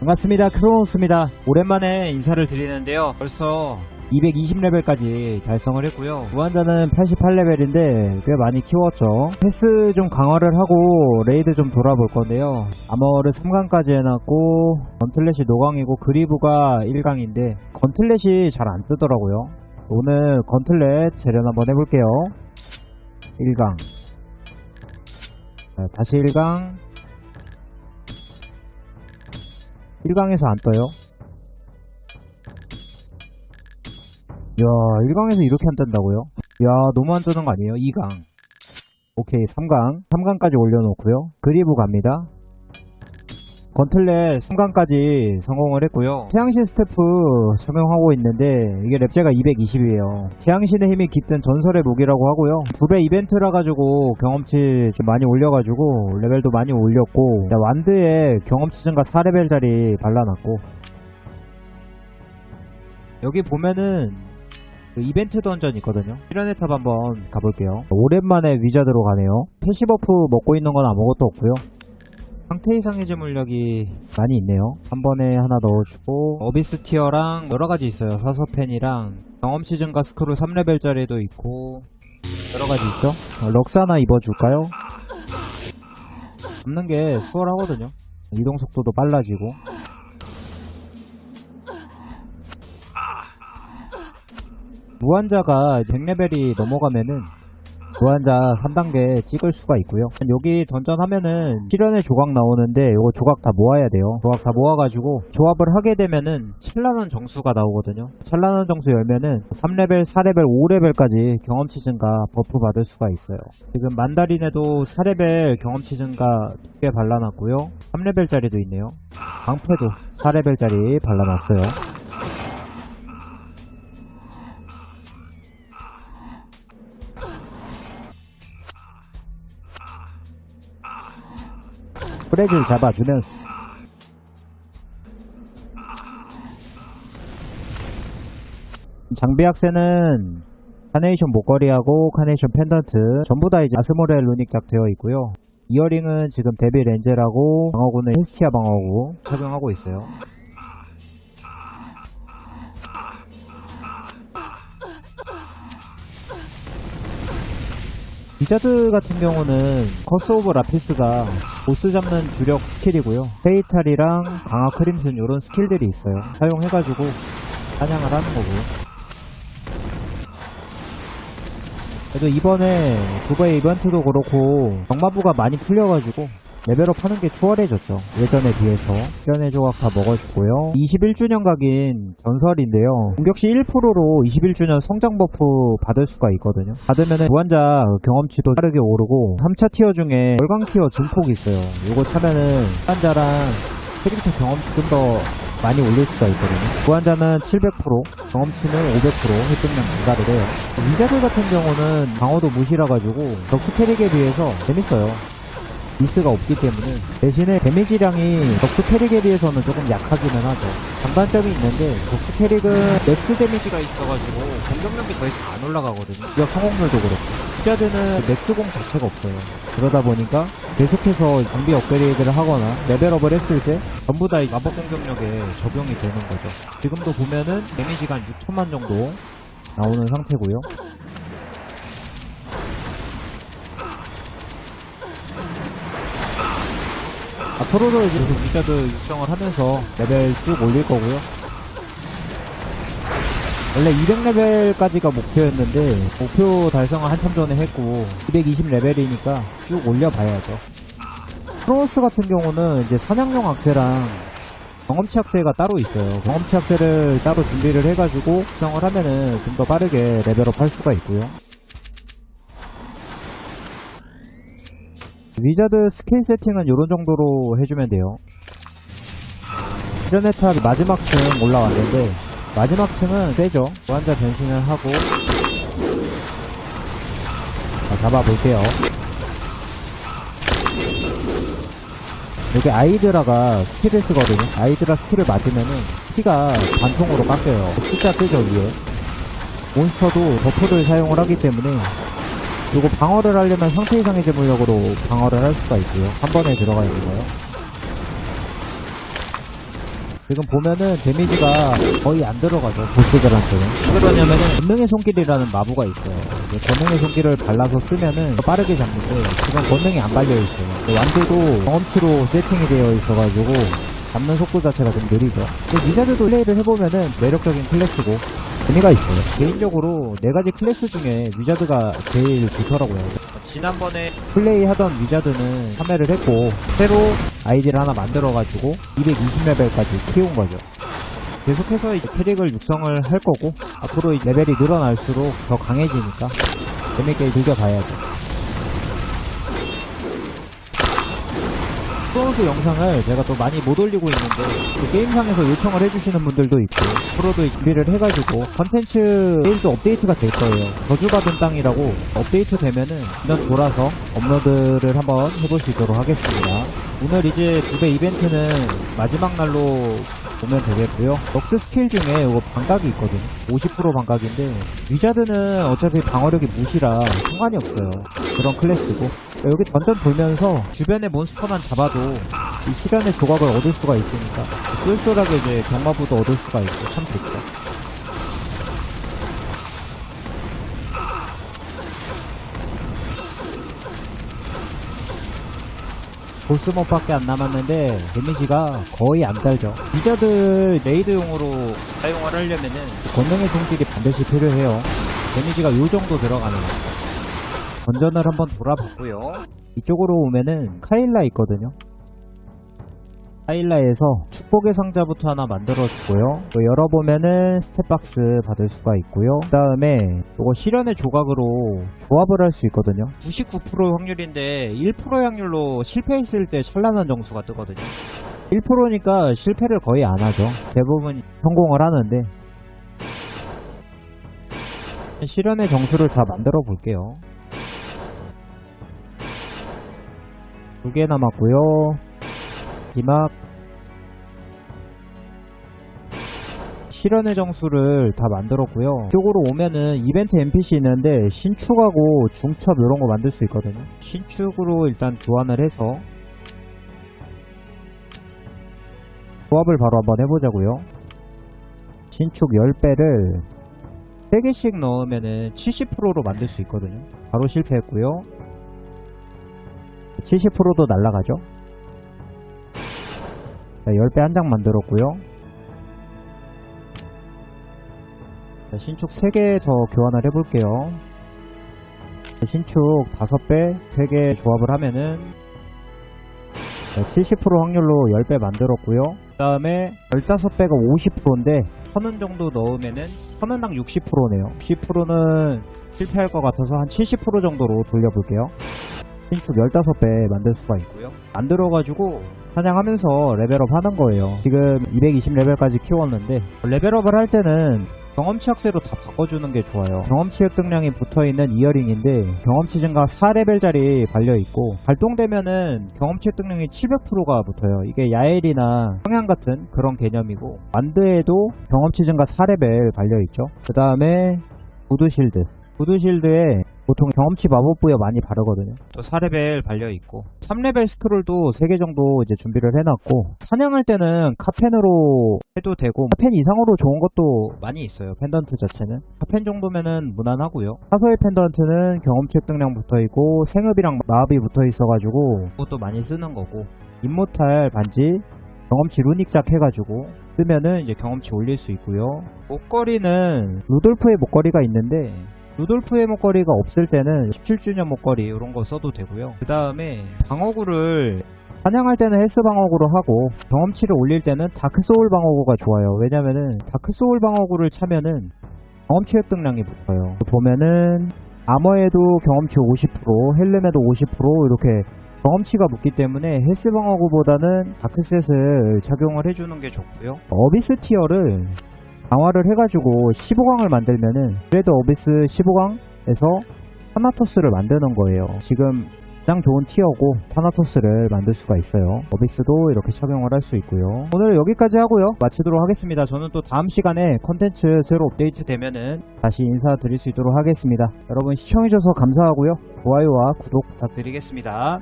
반갑습니다. 크로노스입니다. 오랜만에 인사를 드리는데요. 벌써 220레벨까지 달성을 했고요. 무한자는 88레벨인데 꽤 많이 키웠죠. 패스 좀 강화를 하고 레이드 좀 돌아볼 건데요. 아머를 3강까지 해놨고 건틀렛이 노강이고 그리브가 1강인데 건틀렛이 잘 안 뜨더라고요. 오늘 건틀렛 재련 한번 해볼게요. 1강 자, 다시 1강 1강에서 안 떠요. 야, 1강에서 이렇게 안 뜬다고요? 야, 너무 안 뜨는 거 아니에요? 2강. 오케이, 3강. 3강까지 올려놓고요. 그리브 갑니다. 건틀렛 3강까지 성공을 했고요. 태양신 스태프 적용하고 있는데 이게 랩제가 220이에요. 태양신의 힘이 깃든 전설의 무기라고 하고요. 두 배 이벤트라 가지고 경험치 좀 많이 올려가지고 레벨도 많이 올렸고 자, 완드에 경험치 증가 4레벨짜리 발라놨고 여기 보면은 그 이벤트 던전 있거든요. 피라네 탑 한번 가볼게요. 오랜만에 위자드로 가네요. 패시버프 먹고 있는 건 아무것도 없고요. 상태 이상의 제물력이 많이 있네요. 한 번에 하나 넣어주고 어비스 티어랑 여러 가지 있어요. 사서펜이랑 경험치 증가 스크롤 3레벨짜리도 있고 여러 가지 있죠. 어, 럭스 하나 입어줄까요? 잡는 게 수월하거든요. 이동 속도도 빨라지고 무한자가 100레벨이 넘어가면은 무한자 3단계 찍을 수가 있고요. 여기 던전하면은 실현의 조각 나오는데 이거 조각 다 모아야 돼요. 조각 다 모아가지고 조합을 하게 되면은 찬란한 정수가 나오거든요. 찬란한 정수 열면은 3레벨, 4레벨, 5레벨까지 경험치 증가 버프 받을 수가 있어요. 지금 만다린에도 4레벨 경험치 증가 두개 발라놨고요. 3레벨짜리도 있네요. 방패도 4레벨짜리 발라놨어요. 프레즈를 잡아주면서 장비 악세는 카네이션 목걸이하고 카네이션 펜던트 전부 다 이제 아스모레 루닉 작 되어 있고요. 이어링은 지금 데빌 렌젤하고 방어구는 헤스티아 방어구 착용하고 있어요. 리자드 같은 경우는 커스 오브 라피스가 보스 잡는 주력 스킬이고요. 페이탈이랑 강화 크림슨 이런 스킬들이 있어요. 사용해가지고 사냥을 하는 거고요. 그래도 이번에 두바이 이벤트도 그렇고 경마부가 많이 풀려가지고 레벨업 하는 게 추월해졌죠. 예전에 비해서. 현의 조각 다 먹어주고요. 21주년 각인 전설인데요. 공격 시 1%로 21주년 성장 버프 받을 수가 있거든요. 받으면 무한자 경험치도 빠르게 오르고 3차 티어 중에 월광 티어 증폭이 있어요. 이거 차면은 무한자랑 캐릭터 경험치 좀 더 많이 올릴 수가 있거든요. 무한자는 700%, 경험치는 500% 획득량 증가를 해요. 위자드 같은 경우는 방어도 무시라 가지고 덕수 캐릭에 비해서 재밌어요. 미스가 없기 때문에 대신에 데미지량이 덕수 캐릭에 비해서는 조금 약하기는 하죠. 장단점이 있는데 덕수 캐릭은 맥스 데미지가 있어가지고 공격력이 더 이상 안 올라가거든요. 공격 성공률도 그렇고 피자드는 맥스공 자체가 없어요. 그러다 보니까 계속해서 장비 업그레이드를 하거나 레벨업을 했을 때 전부 다 마법 공격력에 적용이 되는 거죠. 지금도 보면은 데미지가 한 6천만 정도 나오는 상태고요. 이제 계속 위자드 육성을 하면서 레벨 쭉 올릴 거고요. 원래 200레벨까지가 목표였는데 목표 달성을 한참 전에 했고 220레벨이니까 쭉 올려봐야죠. 크로스 같은 경우는 이제 사냥용 악세랑 경험치 악세가 따로 있어요. 경험치 악세를 따로 준비를 해가지고 육성을 하면은 좀 더 빠르게 레벨업 할 수가 있고요. 위자드 스킬 세팅은 이런 정도로 해주면 돼요. 피레네탑 마지막 층 올라왔는데 마지막 층은 빼죠. 무한자 변신을 하고 자, 잡아볼게요. 여기 아이드라가 스킬을 쓰거든요. 아이드라 스킬을 맞으면은 피가 반통으로 깎여요. 숫자 뜨죠 위에. 몬스터도 버프를 사용을 하기 때문에 그리고 방어를 하려면 상태 이상의 제물력으로 방어를 할 수가 있고요. 한 번에 들어가 있는 거요. 지금 보면은 데미지가 거의 안 들어가죠 보스들한테는 왜 그러냐면은 권능의 손길이라는 마부가 있어요 권능의 손길을 발라서 쓰면은 더 빠르게 잡는데 지금 권능이 안 발려있어요 완두도 경험치로 세팅이 되어 있어가지고 잡는 속도 자체가 좀 느리죠 근데 미자드도 플레이를 해보면은 매력적인 클래스고 재미가 있어요 개인적으로 네 가지 클래스 중에 위자드가 제일 좋더라고요 지난번에 플레이하던 위자드는 판매를 했고 새로 아이디를 하나 만들어가지고 220레벨까지 키운 거죠. 계속해서 이제 캐릭을 육성을 할 거고 앞으로 이제 레벨이 늘어날수록 더 강해지니까 재밌게 즐겨봐야죠. 프로스 영상을 제가 또 많이 못 올리고 있는데 그 게임상에서 요청을 해주시는 분들도 있고 프로도 준비를 해가지고 컨텐츠 내일도 업데이트가 될 거예요. 저주받은 땅이라고 업데이트 되면은 이전 돌아서 업로드를 한번 해볼 수 있도록 하겠습니다. 오늘 이제 두 배 이벤트는 마지막 날로 보면 되겠고요. 럭스 스킬 중에 이거 반각이 있거든요. 50% 반각인데 위자드는 어차피 방어력이 무시라 상관이 없어요. 그런 클래스고. 여기 던전 돌면서 주변의 몬스터만 잡아도 이 실현의 조각을 얻을 수가 있으니까 쏠쏠하게 이제 경마부도 얻을 수가 있고 참 좋죠. 보스몹밖에 안 남았는데 데미지가 거의 안 달죠. 유저들 레이드용으로 사용을 하려면은 권능의 손길이 반드시 필요해요. 데미지가 요 정도 들어가는 거. 던전을 한번 돌아봤고요. 이쪽으로 오면은 카일라 있거든요. 카일라에서 축복의 상자부터 하나 만들어주고요. 또 열어보면은 스텝박스 받을 수가 있고요. 그 다음에 이거 실현의 조각으로 조합을 할 수 있거든요. 99% 확률인데 1% 확률로 실패했을 때 찬란한 점수가 뜨거든요. 1%니까 실패를 거의 안 하죠. 대부분 성공을 하는데 실현의 정수를 다 만들어 볼게요. 두 개 남았고요. 마지막 실현의 정수를 다 만들었고요. 이쪽으로 오면은 이벤트 NPC 있는데 신축하고 중첩 이런 거 만들 수 있거든요. 신축으로 일단 교환을 해서 조합을 바로 한번 해보자고요. 신축 10배를 3개씩 넣으면은 70%로 만들 수 있거든요. 바로 실패했고요. 70%도 날라가죠. 자, 10배 한 장 만들었고요. 자, 신축 3개 더 교환을 해볼게요. 자, 신축 5배, 3개 조합을 하면은 70% 확률로 10배 만들었고요. 그 다음에 15배가 50%인데 1000원 정도 넣으면은 1000원당 60%네요. 60%는 실패할 것 같아서 한 70% 정도로 돌려볼게요. 신축 15배 만들 수가 있고요. 만들어가지고 사냥하면서 레벨업 하는 거예요. 지금 220레벨까지 키웠는데 레벨업을 할 때는 경험치 학세로 다 바꿔주는 게 좋아요. 경험치 획득량이 붙어있는 이어링인데 경험치 증가 4레벨짜리 달려있고 발동되면은 경험치 획득량이 700%가 붙어요. 이게 야엘이나 성향 같은 그런 개념이고 완드에도 경험치 증가 4레벨 달려있죠. 그 다음에 구두실드 구두실드에 보통 경험치 마법 부여 많이 바르거든요. 또 4레벨 발려 있고 3레벨 스크롤도 3개 정도 이제 준비를 해놨고 사냥할 때는 카펜으로 해도 되고 카펜 이상으로 좋은 것도 많이 있어요. 펜던트 자체는 카펜 정도면은 무난하고요. 사서의 펜던트는 경험치 획득량 붙어있고 생업이랑 마법이 붙어있어가지고 그것도 많이 쓰는 거고 임모탈 반지 경험치 루닉작 해가지고 쓰면은 이제 경험치 올릴 수 있고요. 목걸이는 루돌프의 목걸이가 있는데 루돌프의 목걸이가 없을 때는 17주년 목걸이 이런 거 써도 되고요. 그 다음에 방어구를 사냥할 때는 헬스 방어구로 하고 경험치를 올릴 때는 다크 소울 방어구가 좋아요. 왜냐면은 다크 소울 방어구를 차면은 경험치 획득량이 붙어요. 보면은 아머에도 경험치 50%, 헬름에도 50% 이렇게 경험치가 붙기 때문에 헬스 방어구보다는 다크셋을 착용을 해주는 게 좋고요. 어비스 티어를 강화를 해가지고 15강을 만들면은 그래도 어비스 15강에서 타나토스를 만드는 거예요. 지금 가장 좋은 티어고 타나토스를 만들 수가 있어요. 어비스도 이렇게 착용을 할 수 있고요. 오늘 여기까지 하고요. 마치도록 하겠습니다. 저는 또 다음 시간에 컨텐츠 새로 업데이트 되면은 다시 인사드릴 수 있도록 하겠습니다. 여러분 시청해주셔서 감사하고요. 좋아요와 구독 부탁드리겠습니다.